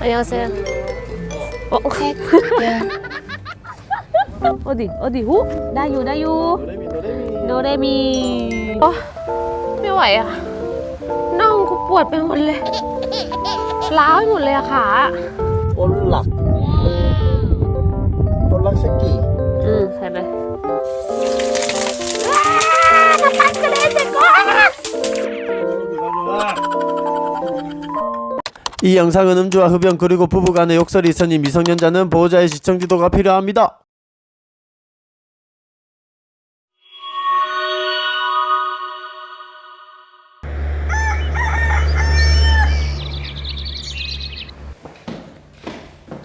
안녕하세요. 어, 어디 어디 오? 나요 나요. 노래미. 어, ไม่ไหวอะน่องกูปวดไปหมดเลยล้าวไปหมดเลยอะขา 볼락 볼락 새끼 อืม 이 영상은 음주와 흡연 그리고 부부간의 욕설이 있으니 미성년자는 보호자의 시청 지도가 필요합니다. 아,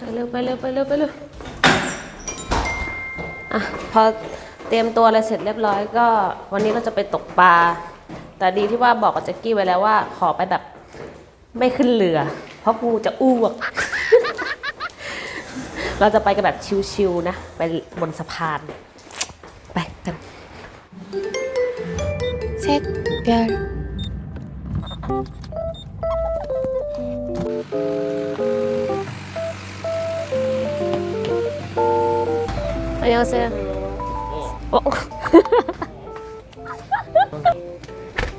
ไปเร็วไปเร็วไปเร็วไปเร็วอ่ะพอเตรียมตัวอะไรเสร็จเรียบร้อยก็ วันนี้เราจะไปตกปลา แต่ดีที่ว่าบอกกับแจ็กกี้ไว้แล้วว่า ขอไปแบบไม่ขึ้นเรือ เพราะกูจะอ้วก เราจะไปกันแบบชิวๆนะ ไปบนสะพาน ไปกัน 샛별 안녕하세요. 어?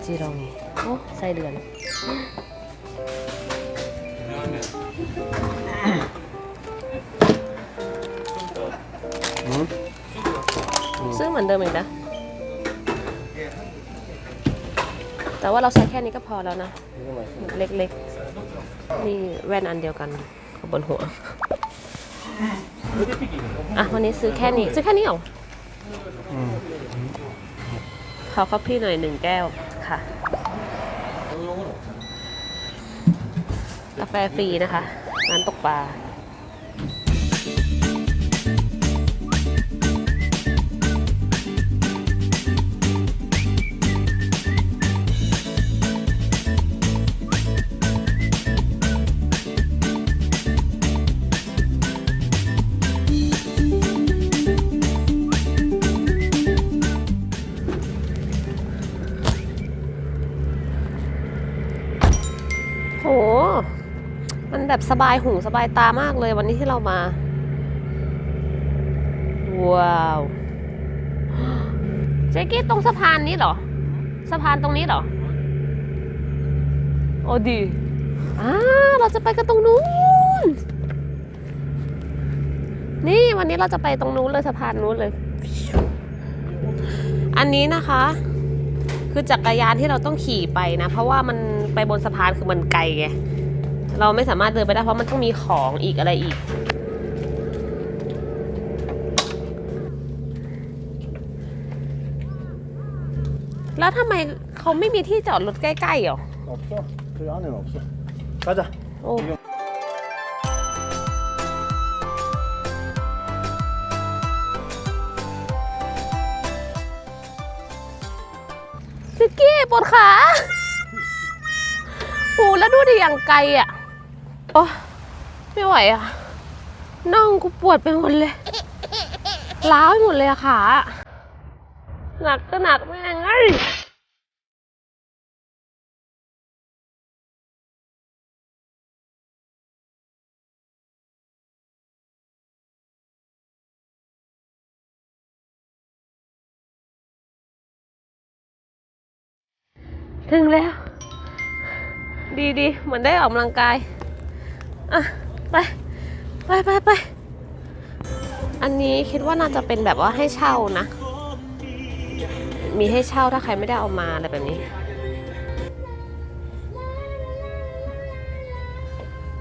지렁이. 어? 사이드 ซื้อเหมือนเดิมอีกนะ แต่ว่าเราใช้แค่นี้ก็พอแล้วนะ เล็กๆ นี่แว่นอันเดียวกันบนหัว อะวันนี้ซื้อแค่นี้ ซื้อแค่นี้เหรอขอคอฟฟี่หน่อยหนึ่งแก้วค่ะ กาแฟฟรีนะคะ ร้านตกปลาโห มันแบบสบายหูสบายตามากเลยวันนี้ที่เรามา ว้าวเจ๊กี้ตรงสะพานนี้เหรอ สะพานตรงนี้เหรอ โอ้ดีอ่าเราจะไปกันตรงนู้น นี่วันนี้เราจะไปตรงนู้นเลยสะพานนู้นเลย อันนี้นะคะ คือจักรยานที่เราต้องขี่ไปนะ เพราะว่ามันไปบนสะพานคือมันไกลไง เราไม่สามารถเดินไปได้เพราะมันต้องมีของอีกอะไรอีก แล้วทำไมเขาไม่มีที่จอดรถใกล้ๆหรอ 없어. 그 안에는 없어. 가자. โอ้ซิกกี้ปวดขาโอ้แล้วดูดิอย่างไกลอ่ะ โอ้ ไม่ไหวอะน่องกูปวดไปหมดเลยล้าวไปหมดเลยอะขาหนักก็หนักแม่งไอ้ยถึงแล้ว ดีดีเหมือนได้ออกกำลังกาย อะ ไป ไปไปไป อันนี้คิดว่าน่าจะเป็นแบบว่าให้เช่านะ มีให้เช่าถ้าใครไม่ได้เอามาอะไรแบบนี้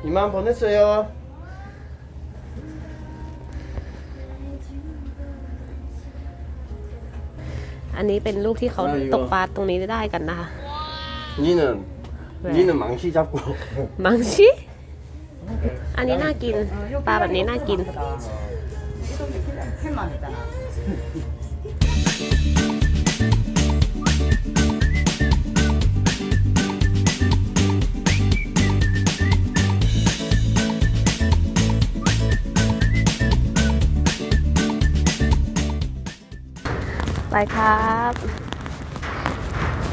이만 보냈어요. อันนี้เป็นลูกที่เขา อ่าอีก ตกปลาตรงนี้ได้กันนะคะ 니는 왜? 니는 망치 잡고 มังชิ อันนี้น่ากิน ปลาแบบนี้น่ากิน ไปครับ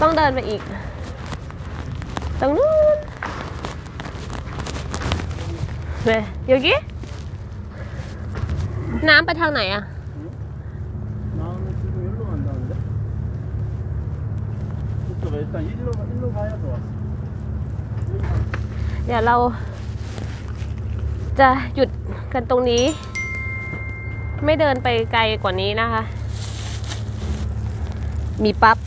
ต้องเดินไปอีก ตรงนู้น เว้ย여기น้ำไปทางไหนอะ 나는 지금 일로 간다는데? 잠깐만 일단 일로 일로 가야 돼. เดี๋ยวเรา จะหยุดกันตรงนี้ ไม่เดินไปไกลกว่านี้นะคะ มีปั๊บ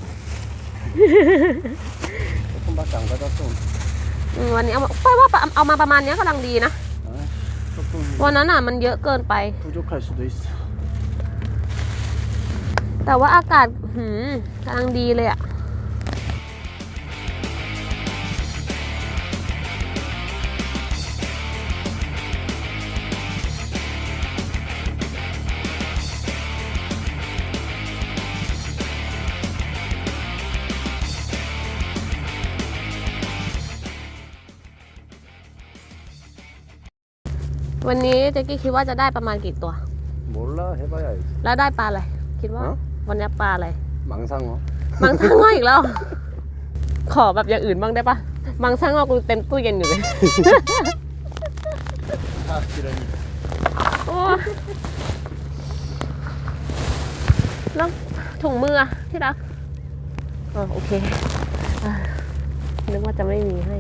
조금밖에 안 가졌어. อืมวันนี้เอามาไปว่าเอามาประมาณเนี้ยกำลังดีนะ 아, 조금 วันนั้นอ่ะมันเยอะเกินไป 부족할 수도 있어. แต่ว่าอากาศหืมกำลังดีเลยอะ วันนี้เจ๊กี้คิดว่าจะได้ประมาณกี่ตัว 몰라 해봐야 알지. แล้วได้ปลาอะไร คิดว่า ฮะ วันนี้ปลาอะไร 망상어. มังสังงออีกแล้ว ขอแบบอย่างอื่นบ้างได้ปะมังสังงอกูเต็มตู้เย็นอยู่เลย 아, 그러니. โอ้แล้วถุงมืออะที่รักอ๋อโอเคอ่านึกว่าจะไม่มีให้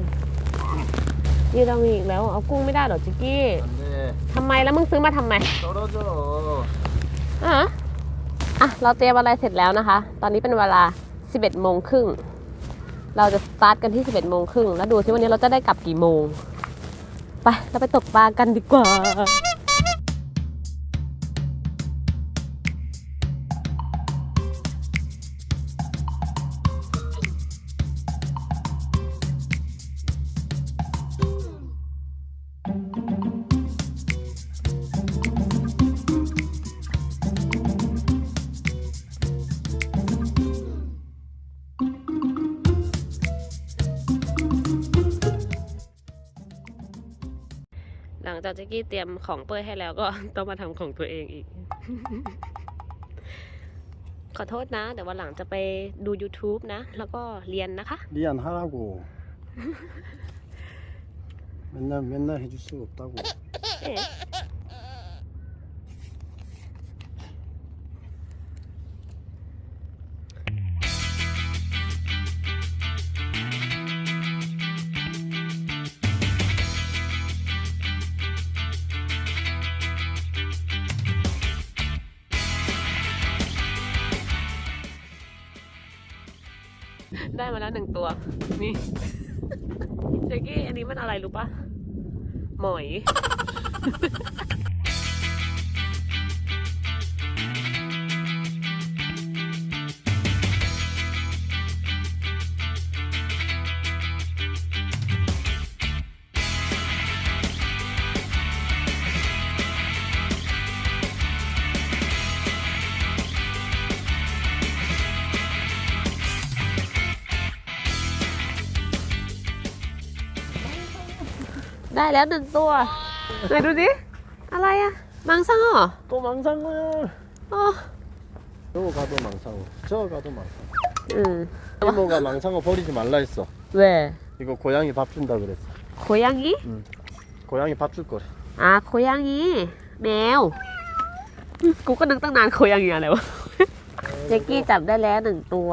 นี่เรามีอีกแล้ว เอากุ้งไม่ได้เหรอจิกกี้ 안돼. ทำไมแล้วมึงซื้อมาทำไมโจโรโจโรอะอะ เราเตรียมอะไรเสร็จแล้วนะคะ ตอนนี้เป็นเวลา 11โมงครึ่ง เราจะสตาร์ทกันที่ 11โมงครึ่งแล้วดูซิวันนี้เราจะได้กลับกี่โมง ไป เราไปตกปลากันดีกว่า จากเจ๊กี้เตรียมของเป้ยให้แล้วก็ ต้องมาทำของตัวเองอีก ขอโทษนะ แต่วันหลังจะไปดู YouTube นะ แล้วก็เรียนนะคะ 미안하라고. 맨날 맨날 해줄 수 없다고. เอ๊ะ นี่เจ๊กี้อันนี้มันอะไรรู้ปะหมอย ได้แล้วหนึ่งตัวไหนดูสิ อะไรอะมังสังเหรอ 또 망상어야. อ๋อ 저 가도 망상어. 저 가도 망상어. อืม 이모가 망상어 버리지 말라 했어. เว่ 이거 고양이 밥 준다 그랬어. โคยังงี้ 고양이 밥 줄 거래. อ่าโคยังงี้แมว กูก็นึกตั้งนานโคยังงี้อะไรวะ เจ๊กี้จับได้แล้วหนึ่งตัว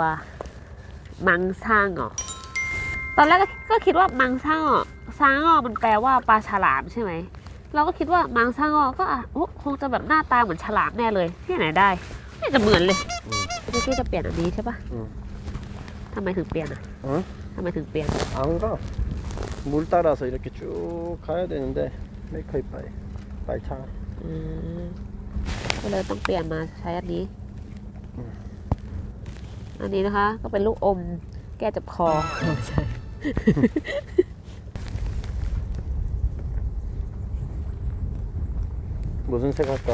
มังซังเหรอ ตอนแรกก็ก็คิดว่ามังซังอ่ ะซังอ่ะมันแปลว่าปลาฉลามใช่ไหม เราก็คิดว่ามังซังอ่ะก็อ่ะโอ้คงจะแบบหน้าตาเหมือนฉลามแน่เลย ที่ไหนได้ ไม่จะเหมือนเลย อืม เจ๊กี้จะเปลี่ยนอันนี้ใช่ปะ อืม ทำไมถึงเปลี่ยนอ่ะ 응? ทำไมถึงเปลี่ยน 안 가. 물 따라서 이렇게 쭉 가야 되는데 메이커이 빠이 빠이 차. อืมก็เลยต้องเปลี่ยนมาใช้อันนี้ อันนี้นะคะ ก็เป็นลูกอม แก้เจ็บคอ 무슨 색 할까?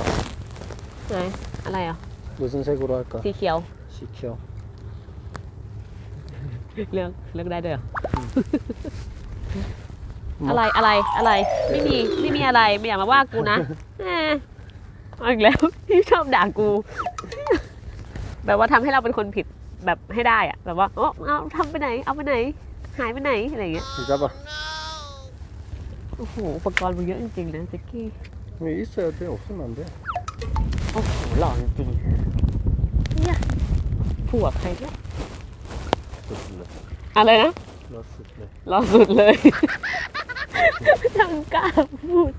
ไหนอะไรอ่ะ 무슨 색으로 할까? สีเขียว 시켜. เลือกเลือกได้ด้วยเหรอ อะไรอะไรอะไร ไม่มีไม่มีอะไรไม่อยากมาว่ากูนะแหมเอาอีกแล้ว ที่ชอบด่ากู แบบว่าทำให้เราเป็นคนผิดแบบให้ได้อะแบบว่าโอ้เอาทำไปไหน เอาไปไหน หายไปไหนอะไรอย่างเงี้ย 잡아. โอ้โห อุปกรณ์มันเยอะจริงๆนะแจ็คกี้ 왜 있어야 돼? 없으면 안 돼. โอ้โหหล่อจริงๆเนี่ยผัวใครเนี่ย 좋습니다. อะไรนะ 러스 네. รอสุดเลย ยังกล้าพูด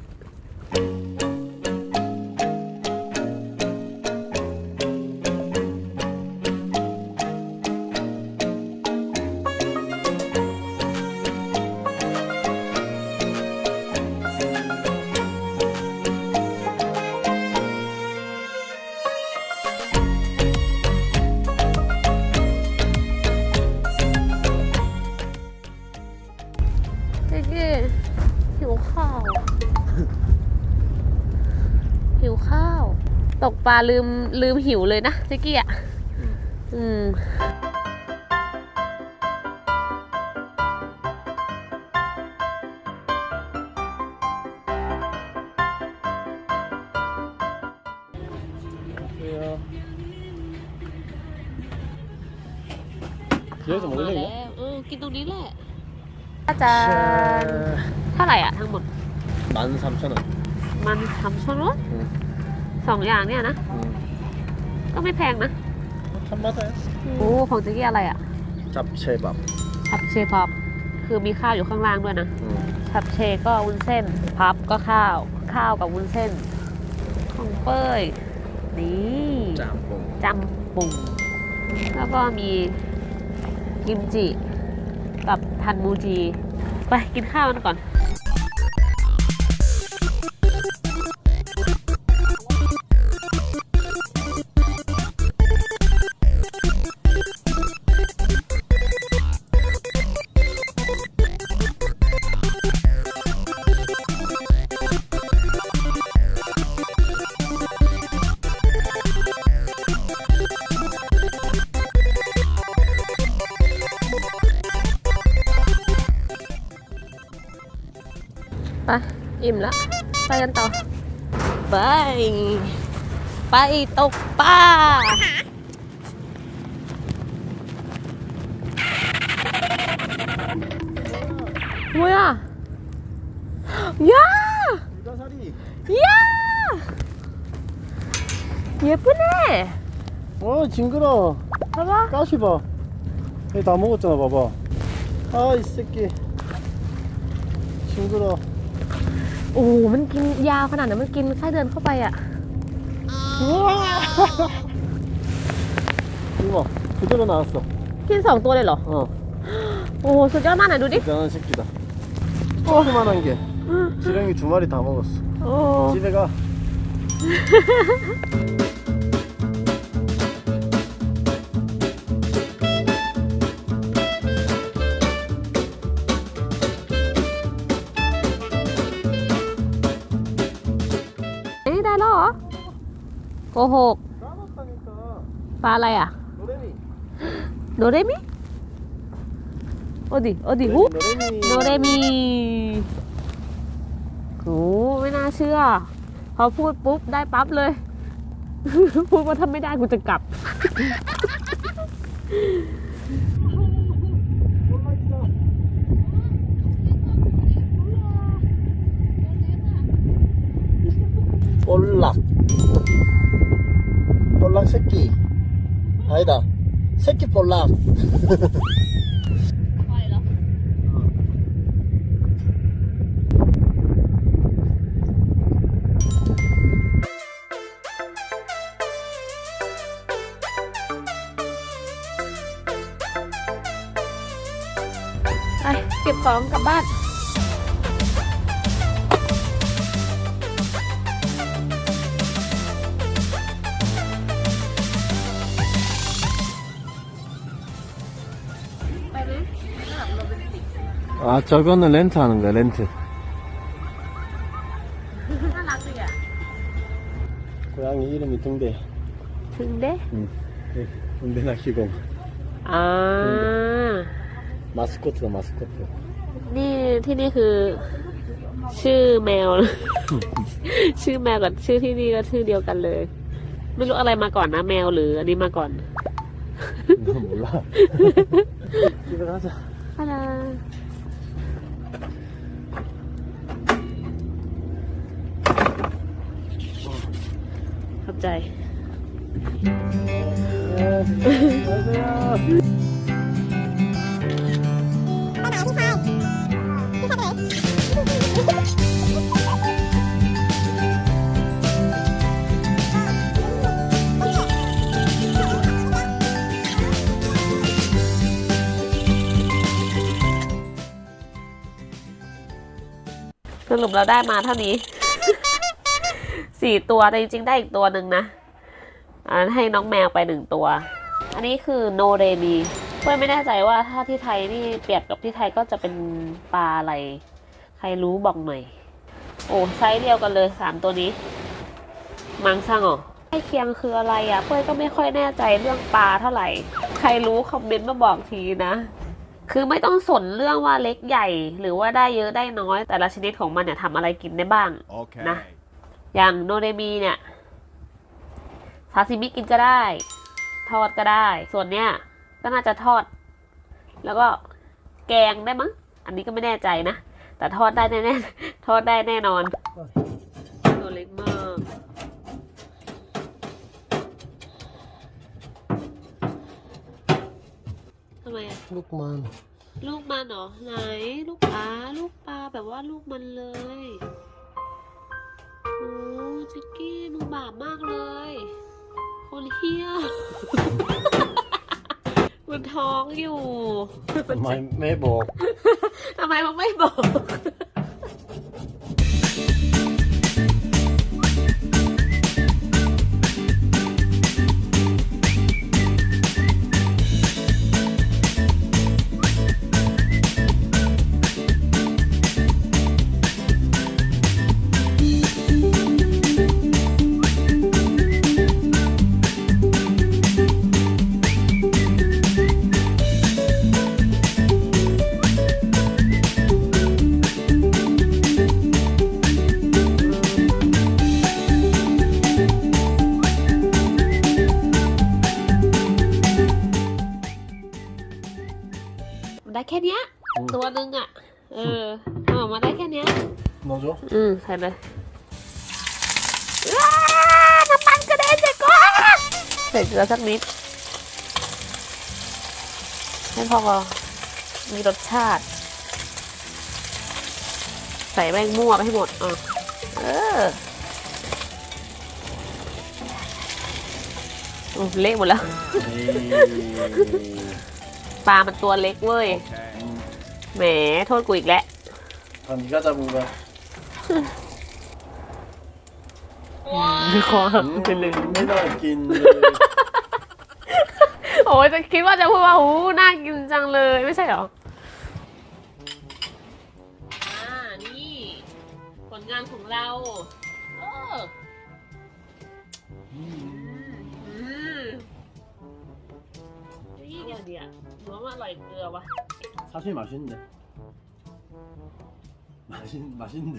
ปลาลืมลืมหิวเลยนะเจ๊กี้อ่ะ อืม 안녕하세요. 여기서 먹을래? เออ กินตรงนี้แหละ อาจารย์เท่าไหร่อ่ะ ทั้งหมด 13,000원. มันทำชนวด อืม สองอย่างเนี่ยนะ ก็ไม่แพงนะธรรมดาโอ้ของเจ๊กี้อะไรอะจับเชบับพับเชพับ คือมีข้าวอยู่ข้างล่างด้วยนะพับเชก็วุ้นเส้น พับก็ข้าว ข้าวกับวุ้นเส้น ของเป้ย นี่จำปุ่งจำปุ่งแล้วก็มีกิมจิ กับทันมูจี ไปกินข้าวกันก่อน อิ่มแล้ว ไปกันต่อ ไป ไปตกปลา뭐야? 야! 불가사리. 야! 예쁘네. 어 징그러. 봐봐. 가시 봐. 여기 다 먹었잖아 봐봐. 아 이 새끼. 징그러. โอ้โหมันกินยาวขนาดนั้นมันกินแค่เดินเข้าไปอ่ะ 우와. 이거 그대로 나왔어. กินสองตัวเลยเหรอ 어. โอ้โหสุดยอดมากไหนดูดิ 대단한 새끼다. 조그만한 게. 지렁이 두 마리 다 먹었어. โอ้ 집에 가. โกหกปลาอะไรอะ โดเรมิ โอดิ โอดิฮุบโดเรมิโหไม่น่าเชื่อ พอพูดปุ๊บ ได้ปั๊บเลย พูดว่าถ้าไม่ได้กูจะกลับ 올락 볼랑 새끼 아니다 새끼 볼랑 아니다 Đây, kịp còn các bạn. 아 저거는 렌트 하는 거야 렌트. น่ารักดีอ่ะ 고양이 이름이 등대. ถึงเด้ 응. 네, 등대나 희공. อ่า 마스코트다 마스코트. นี่ที่นี่คือ ชื่อแมว ชื่อแมวกับชื่อที่นี่ก็ชื่อเดียวกันเลย ไม่รู้อะไรมาก่อนนะ แมวหรืออันนี้มาก่อน 나 몰라. 집에 가자. อะไร ใจสรุปเราได้มาเท่านี้ สี่ตัวแต่จริงๆได้อีกตัวหนึ่งนะอันนั้นให้น้องแมวไปหนึ่งตัว อันนี้คือโนเรมีเพื่อนไม่แน่ใจว่าถ้าที่ไทยนี่เปรียบกับที่ไทยก็จะเป็นปลาอะไร ใครรู้บอกหน่อย โอ้ไซส์เดียวกันเลยสามตัวนี้ มังซังเหรอใกล้เคียงคืออะไรอะ่ะ เพื่อนก็ไม่ค่อยแน่ใจเรื่องปลาเท่าไหร่ ใครรู้คอมเมนต์มาบอกทีนะ คือไม่ต้องสนเรื่องว่าเล็กใหญ่ หรือว่าได้เยอะได้น้อย แต่ละชนิดของมันเนี่ยทำอะไรกินได้บ้าง Okay. นะ อย่างโนเรมีเนี่ยซาซิมิกินก็ได้ ทอดก็ได้ ส่วนเนี้ยก็น่าจะทอด แล้วก็แกงได้มั้ง อันนี้ก็ไม่แน่ใจนะ แต่ทอดได้แน่ๆทอดได้แน่นอน ตัวเล็กมากทำไมอะลูกมัน ลูกมันเหรอไหน ลูกปลาลูกปลาแบบว่าลูกมันเลย โอ้จิกกี้มึงบาปมากเลย คนเฮี้ยมันท้องอยู่ไม่ไม่บอก ทำไมมึงไม่บอก แค่เนี้ย อืม ตัวหนึงอะ เออเอาออกมาได้แค่เนี้ยน้องโจอืมใส่เลยว้าน้ำมันกระเด็นใส่ก้อนใส่เกลือสักนิดให้พอมีรสชาติ ใส่แม่งมั่วไปให้หมดอะเออโอ้เละหมดแล้ว ปลามันตัวเล็กเว้ย Okay. แหม โทษกูอีกแล้วทำนี้ก็จะมึงเลยคอเป็นหนึ่งไม่น่ากินเลยโอ้ยจะคิดว่าจะพูดว่าหูน่ากินจังเลยไม่ใช่เหรอ อ่า นี่ ผลงานของเรา อว่าอร่อยเกลือวะ 사실 맛있는데 맛있 맛있는데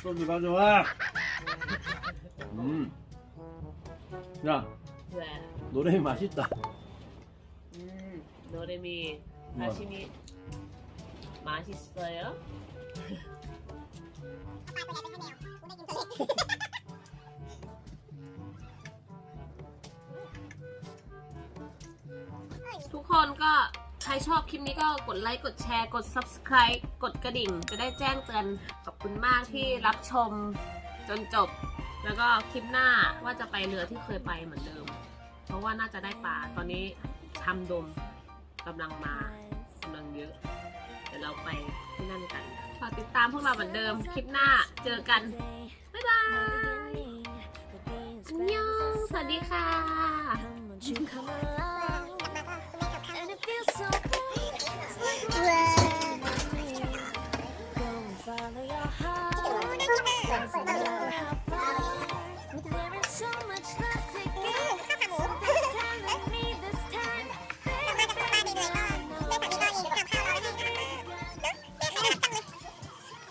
소주 가져와 음야 แหว 노래 맛있다 อืมโดเรมีซาชิมิ ทุกคนก็ใครชอบคลิปนี้ก็กดไลค์กดแชร์กด subscribe กดกระดิ่ง จะได้แจ้งเตือนขอบคุณมากที่รับชมจนจบ แล้วก็คลิปหน้าว่าจะไปเรือที่เคยไปเหมือนเดิม เพราะว่าน่าจะได้ปลาตอนนี้ชำดมกำลังมากำลังเยอะเดี๋ยวเราไปที่นั่นกันฝากติดตามพวกเราเหมือนเดิม คลิปหน้าเจอกัน บ๊ายบายอันยงสวัสดีค่ะ Bye.